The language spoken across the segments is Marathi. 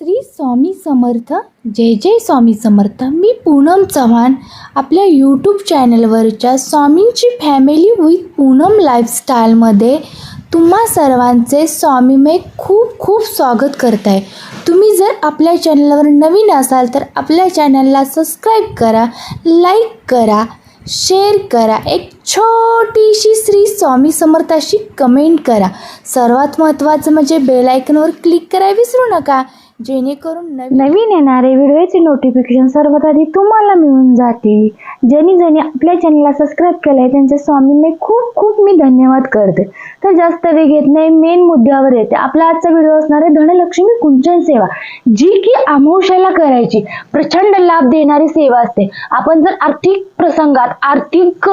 श्री स्वामी समर्थ जय जय स्वामी समर्थ. मी पूनम चव्हाण आपल्या यूट्यूब चॅनलवरच्या स्वामींची फॅमिली विथ पूनम लाईफस्टाईलमध्ये तुम्हा सर्वांचे स्वामीमय खूप खूप स्वागत करत आहे तुम्ही जर आपल्या चॅनलवर नवीन असाल तर आपल्या चॅनलला सबस्क्राईब करा लाईक करा शेअर करा. एक छोटीशी श्री स्वामी समर्थाशी कमेंट करा. सर्वात महत्त्वाचं म्हणजे बेल आयकनवर क्लिक करायला विसरू नका. जेणेकरून नवीन नवीन येणारे व्हिडिओचे नोटिफिकेशन सर्वात आधी तुम्हाला मिळून जातील. ज्यांनी ज्यांनी आपल्या चॅनलला सबस्क्राईब केलं आहे त्यांचे स्वामी मी खूप खूप मी धन्यवाद करते. तर जास्त वेळ घेत नाही मेन मुद्द्यावर येते. आपला आजचा व्हिडिओ असणार आहे धनलक्ष्मी कुंचन सेवा जी की अमावस्याला करायची. प्रचंड लाभ देणारी सेवा असते. आपण जर आर्थिक प्रसंगात आर्थिक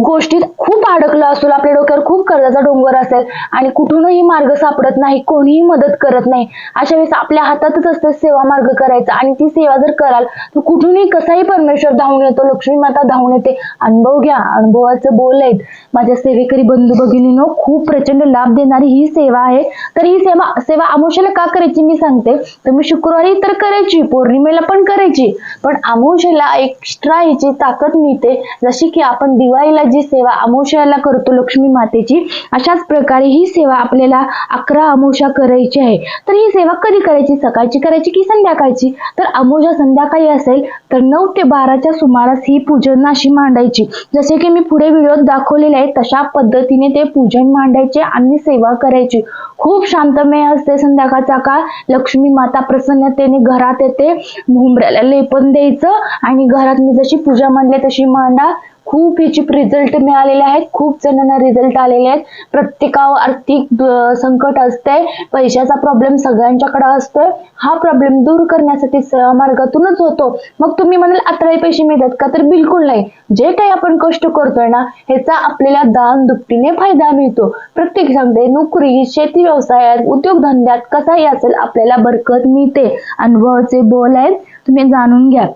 गोष्टीत खूप अडकलो असतो आपल्या डोक्यावर खूप कर्जाचा डोंगर असेल आणि कुठूनही मार्ग सापडत नाही कोणीही मदत करत नाही अशा वेळेस आपल्या हातातच असते सेवा मार्ग करायचा. आणि ती सेवा जर कराल तर कुठूनही कसाही परमेश्वर धावून येतो लक्ष्मी माता धावून येते. अनुभव घ्या. अनुभवाचं बोल आहेत. माझ्या सेवेकरी बंधू भगिनीनो खूप प्रचंड लाभ देणारी ही सेवा आहे. तर ही सेवा सेवा अमावस्याला का करायची मी सांगते. तर मी शुक्रवारी तर करायची पौर्णिमेला पण करायची. पण अमावस्याला एक्स्ट्रा हिची ताकद मिळते. जशी की आपण दिवाळीला जी सेवा अमावस्याला करतो लक्ष्मी मातेची अशाच प्रकारे ही सेवा आपल्याला अकरा अमावस्या करायची आहे. तर ही सेवा कधी करायची? सकाळची करायची की संध्याकाळची? तर अमावस्या संध्याकाळी असेल तर नऊ ते बाराच्या सुमारास ही पूजन अशी मांडायची. जसे की मी पुढे व्हिडिओत दाखवलेले आहे तशा पद्धतीने ते पूजन मांडायचे आणि सेवा करायची. खूप शांतमय असते संध्याकाळचा काळ. लक्ष्मी माता प्रसन्नतेने घरात येते. भुंबऱ्याला लेपन द्यायचं आणि घरात मी जशी पूजा मांडली तशी मांडा. खूप याचे रिझल्ट मिळालेले आहेत. खूप जणांना रिझल्ट आलेले आहेत. प्रत्येकावर आर्थिक संकट असते पैशाचा प्रॉब्लेम सगळ्यांच्याकडे असतोय. हा प्रॉब्लेम दूर करण्यासाठी मार्गातूनच होतो. मग तुम्ही म्हणाल अत्राई पैसे मिळतात का? तर बिलकुल नाही. जे काही आपण कष्ट करतोय ना ह्याचा आपल्याला दान दुपटीने फायदा मिळतो. प्रत्येक सांगते नोकरी शेती व्यवसायात उद्योगधंद्यात कसाही असेल आपल्याला बरकत मिळते. अनुभवाचे बोल आहेत. तुम्ही जाणून घ्या.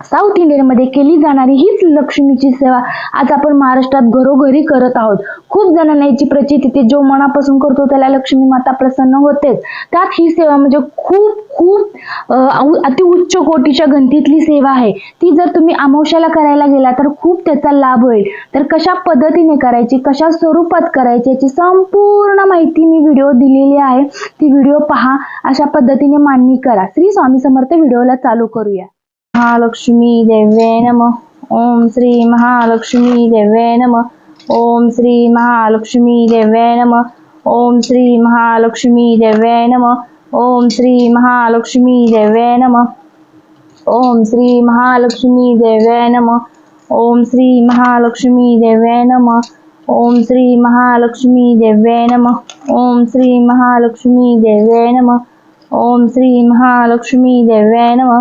साऊथ इंडियनमध्ये केली जाणारी हीच लक्ष्मीची सेवा आज आपण महाराष्ट्रात घरोघरी करत आहोत. खूप जणांना याची प्रचिती ते जो मनापासून करतो त्याला लक्ष्मी माता प्रसन्न होतेच. त्यात ही सेवा म्हणजे खूप खूप अति उच्च कोटीच्या गंतीतली सेवा आहे. ती जर तुम्ही अमावश्याला करायला गेला तर खूप त्याचा लाभ होईल. तर कशा पद्धतीने करायची कशा स्वरूपात करायची याची संपूर्ण माहिती मी व्हिडिओ दिलेली आहे. ती व्हिडिओ पहा. अशा पद्धतीने मांडणी करा. श्री स्वामी समर्थ व्हिडिओला चालू करूया. महालक्ष्मी देवे नम ओम श्री महालक्ष्मी देवे नम ओम श्री महालक्ष्मी देवे नम ओम श्री महालक्ष्मी देवे नम ओम श्री महालक्ष्मी देवे नम ओम श्री महालक्ष्मी देवे नम ओम श्री महालक्ष्मी देवे नम ओम श्री महालक्ष्मी देवे नम ओम श्री महालक्ष्मी देवे नम ओम श्री महालक्ष्मी देवे नम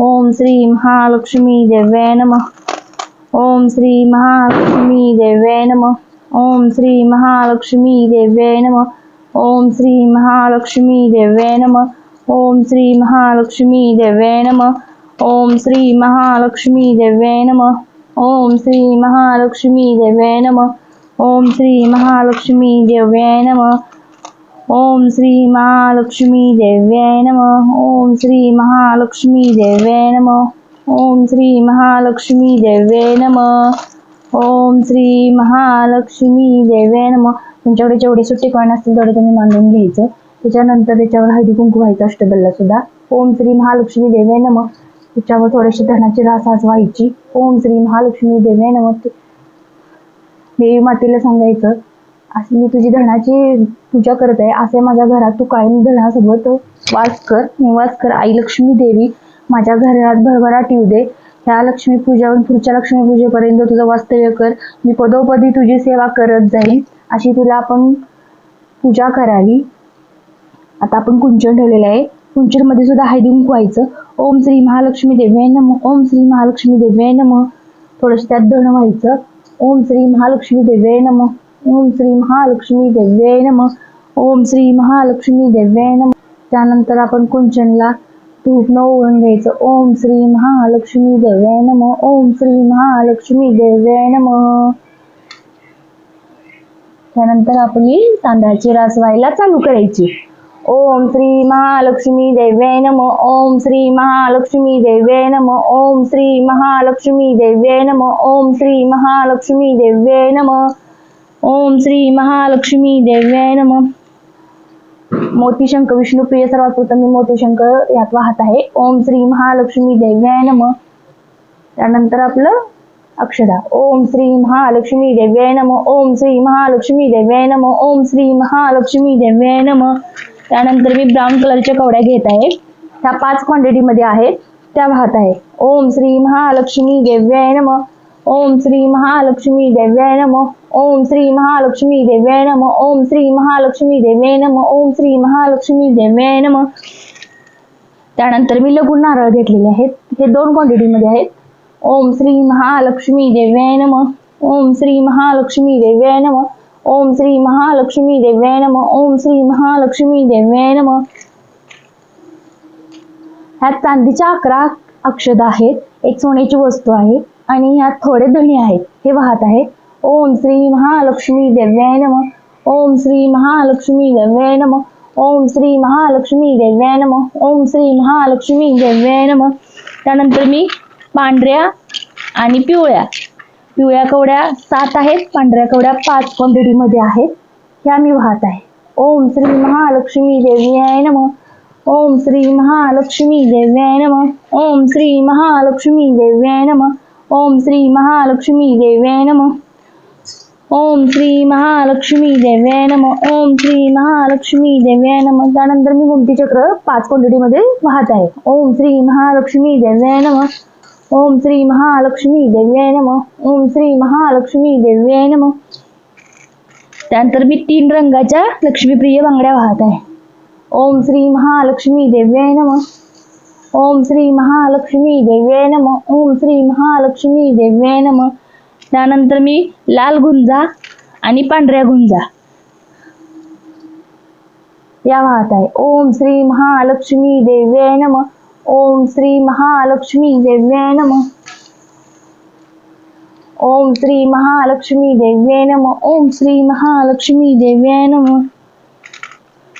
ओम श्री महालक्ष्मी देवे नम। ओम श्री महालक्ष्मी देवे नम। ओम श्री महालक्ष्मी देवे नम। ओम श्री महालक्ष्मी देवे नम। ओम श्री महालक्ष्मी देवे नम। ओम श्री महालक्ष्मी देवे नम। ओम श्री महालक्ष्मी देवे नम। ओम श्री महालक्ष्मी देवे नम। ओम श्री महालक्ष्मी देव्याय नम। ओम श्री महालक्ष्मी देव्याय नम। ओम श्री महालक्ष्मी देव्याय नम। ओम श्री महालक्ष्मी देव्याय नम। तुमच्याकडे जेवढे सुट्टी कॉईन असतील तेवढे तुम्ही मांडून घ्यायचं. त्याच्यानंतर त्याच्यावर हळदी कुंकू व्हायचं अष्टबलला सुद्धा. ओम श्री महालक्ष्मी देव्याय नम. त्याच्यावर थोडीशी धनाची रास आज व्हायची. ओम श्री महालक्ष्मी देव्याय नम. देवी मातेला सांगायचं असं मी तुझी धनाची पूजा करत आहे. असे माझ्या घरात तू कायम धनासोबत वास कर. निवास कर. आई लक्ष्मी देवी माझ्या घरात भरभराट येऊ दे. ह्या लक्ष्मी पूजावरून पुढच्या लक्ष्मी पूजेपर्यंत तुझं वास्तव्य कर. मी पदोपदी तुझी सेवा करत जाईल अशी तुला आपण पूजा करावी. आता आपण कुंचन ठेवलेलं आहे. कुंचनमध्ये सुद्धा हळदी व्हायचं ओम श्री महालक्ष्मी देव्याय नम. ओम श्री महालक्ष्मी देव्याय नम. थोडंसं त्यात धन व्हायचं. ओम श्री महालक्ष्मी देव्याय नम. ओम श्री महालक्ष्मी देव्य नम. ओम श्री महालक्ष्मी देव्य नम. त्यानंतर आपण कुंचनला धूप न ओळून घ्यायचं. ओम श्री महालक्ष्मी देव्याय नम. ओम श्री महालक्ष्मी देव्याय नम. त्यानंतर आपली तांदळाची रास व्हायला चालू करायची. ओम श्री महालक्ष्मी देव्य नम. ओम श्री महालक्ष्मी देव्य नम. ओम श्री महालक्ष्मी देव्य नम. ओम श्री महालक्ष्मी देव्य नम. ओम श्री महालक्ष्मी देव्याय नम. मोतीशंक विष्णुप्रिय सर्वात प्रथम मी मोतीशंकर यात वाहत आहे. ओम श्री महालक्ष्मी देव्याय नम. त्यानंतर आपलं अक्षरा. ओम श्री महालक्ष्मी देव्याय नम. ओम श्री महालक्ष्मी देव्याय नम. ओम श्री महालक्ष्मी देव्याय नम. त्यानंतर मी ब्राऊन कलरच्या कवड्या घेत आहे. त्या पाच क्वांटिटीमध्ये आहेत. त्या वाहत आहे. ओम श्री महालक्ष्मी देव्याय नम. ओम श्री महालक्ष्मी देव्याय नम ओम श्री महालक्ष्मी देव्याय नम ओम श्री महालक्ष्मी देव्याय नम ओम श्री महालक्ष्मी देव्याय नम. त्यानंतर मी लघु नारळ घेतलेले आहेत. हे दोन क्वांटिटीमध्ये आहेत. ओम श्री महालक्ष्मी देव्याय नम ओम श्री महालक्ष्मी देव्याय नम ओम श्री महालक्ष्मी देव्याय नम ओम श्री महालक्ष्मी देव्याय नम. ह्या चांदीच्या अकरा अक्षदा आहेत. एक सोन्याची वस्तू आहे. आणि ह्यात थोडे धणे आहेत. हे वाहत आहे ओम श्री महालक्ष्मी देव्याय नम. ओम श्री महालक्ष्मी देव्याय नम. ओम श्री महालक्ष्मी देव्याय नम. ओम श्री महालक्ष्मी देव्याय नम. त्यानंतर मी पांढऱ्या आणि पिवळ्या. पिवळ्या कवड्या सात आहेत. पांढऱ्या कवड्या पाच क्वांटिटीमध्ये आहेत. ह्या मी वाहत आहे. ओम श्री महालक्ष्मी देव्याय नम. ओम श्री महालक्ष्मी देव्याय नम. ओम श्री महालक्ष्मी देव्याय नम. ओम श्री महालक्ष्मी देव्याय नम। ओम श्री महालक्ष्मी देव्याय नम। ओम श्री महालक्ष्मी देव्याय नम। त्यानंतर मी गुमटी चक्र पाच क्वांटिटीमध्ये वाहत आहे. ओम श्री महालक्ष्मी देव्याय नम। ओम श्री महालक्ष्मी देव्याय नम। ओम श्री महालक्ष्मी देव्याय नम। त्यानंतर मी तीन रंगाच्या लक्ष्मीप्रिय बांगड्या वाहत आहे. ओम श्री महालक्ष्मी देव्याय नम। ओम श्री महालक्ष्मी देव्याय नम. ओम श्री महालक्ष्मी देव्याय नम. त्यानंतर मी लाल गुंजा आणि पांढऱ्या गुंजा. या वाहत आहे. ओम श्री महालक्ष्मी देव्याय नम. ओम श्री महालक्ष्मी देव्याय नम. ओम श्री महालक्ष्मी देव्याय नम. ओम श्री महालक्ष्मी देव्याय नम.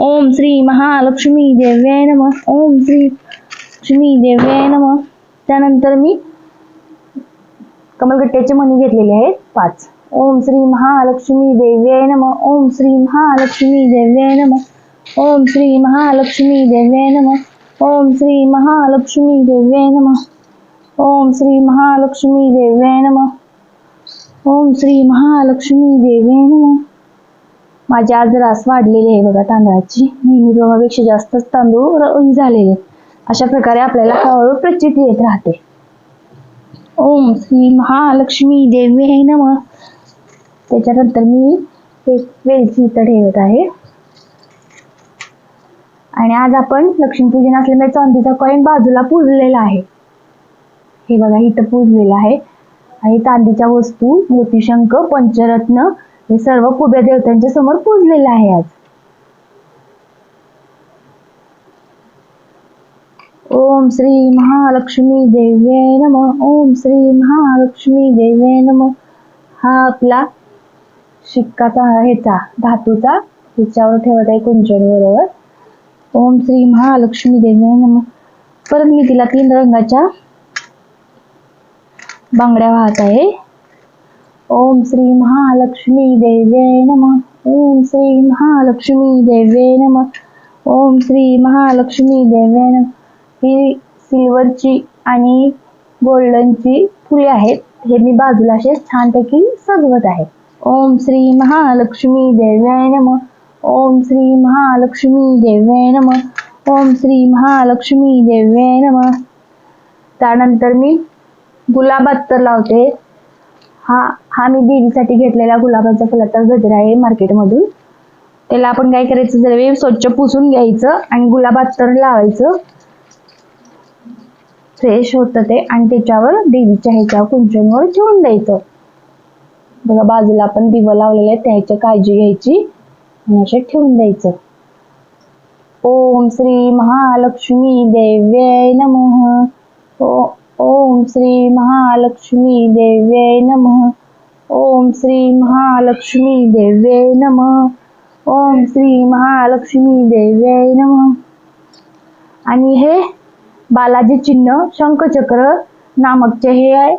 ओम श्री महालक्ष्मी देव्याय नम. ओम श्री लक्ष्मी देव्याय नम त्यानंतर मी कमलगट्ट्याचे मणी घेतलेले आहेत. पाच. ओम श्री महालक्ष्मी देव्याय नम ओम श्री महालक्ष्मी देव्याय नम ओम श्री महालक्ष्मी देव्याय नम ओम श्री महालक्ष्मी देव्याय नम ओम श्री महालक्ष्मी देव्याय नम ओम श्री महालक्ष्मी देव्याय नम माझी आज रास वाढलेली आहे बघा तांदळाची. नेहमी प्रमाणापेक्षा जास्तच तांदूळ झालेले आहेत. अशा प्रकारे आपल्याला हळूहळू प्रचिती येत राहते. ओम श्री महालक्ष्मी ना मग त्याच्यानंतर मी एक वेलची इथं ठेवत आहे. आणि आज आपण लक्ष्मीपूजन असल्यामुळे चांदीचा कॉईन बाजूला पूजलेला आहे. हे बघा इथं पूजलेलं आहे. आणि चांदीच्या वस्तू मोतीशंक पंचरत्न हे सर्व कुब्या देवतांच्या समोर पूजलेलं आहे आज. ओम श्री महालक्ष्मी देवे नम। ओम श्री महालक्ष्मी देवे नम। हा आपला शिक्काचा ह्याचा धातूचा हिच्यावर ठेवत आहे कुंचन बरोबर. ओम श्री महालक्ष्मी देवे नम. परत मी तिला तीन रंगाच्या बांगड्या वाहत आहे. ओम श्री महालक्ष्मी देवे नम। ओम श्री महालक्ष्मी देवे नम। ओम श्री महालक्ष्मी देवे नम। ही सिल्वरची आणि गोल्डनची फुले आहेत. हे मी बाजूला असे छानपैकी सजवत आहे. ओम श्री महालक्ष्मी देव्याय नम. ओम श्री महालक्ष्मी देव्याय नम. ओम श्री महालक्ष्मी देव्याय नम. त्यानंतर मी गुलाब अत्तर लावते. हा हा मी देवीसाठी घेतलेला गुलाबाचा फुलाचा गजरा आहे मार्केटमधून. त्याला आपण काय करायचं जरा स्वच्छ पुसून घ्यायचं आणि गुलाब अत्तर लावायचं. फ्रेश होतं ते आणि त्याच्यावर देवीच्या ह्याच्या कुंचनवर ठेवून द्यायचं. बघा बाजूला आपण दिवं लावलेले आहेत त्याची काळजी घ्यायची आणि असे ठेवून द्यायचं. ओम श्री महालक्ष्मी देव्य नमः. ओ ओम श्री महालक्ष्मी देव्य नमः. ओम श्री महालक्ष्मी देव्य नमः. ओम श्री महालक्ष्मी देव्य नम. आणि हे बालाजी चिन्ह शंखचक्र नामकचे हे आहे.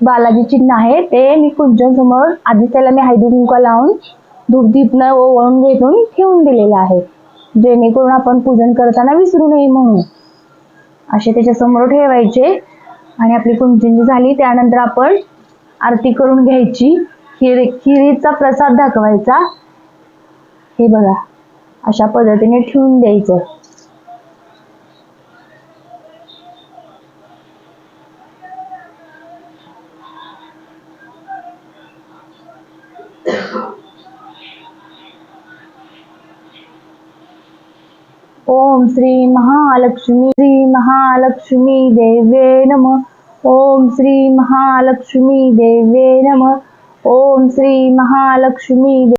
बालाजी चिन्ह आहे. ते मी कुंचन समोर आधी त्याला मी हळदी कुंकू लावून धूप ओवळून न घेऊन ठेवून दिलेलं आहे. जेणेकरून आपण पूजन करताना विसरू नये म्हणून. असे त्याच्यासमोर ठेवायचे. आणि आपली कुंचन जी झाली. त्यानंतर आपण आरती करून घ्यायची. खिरी खिरीचा प्रसाद दाखवायचा. हे बघा. अशा पद्धतीने ठेवून द्यायचं. ओम श्री महालक्ष्मी श्री महालक्ष्मी देवे नम। ओम श्री महालक्ष्मी देवे नम। ओम श्री महालक्ष्मी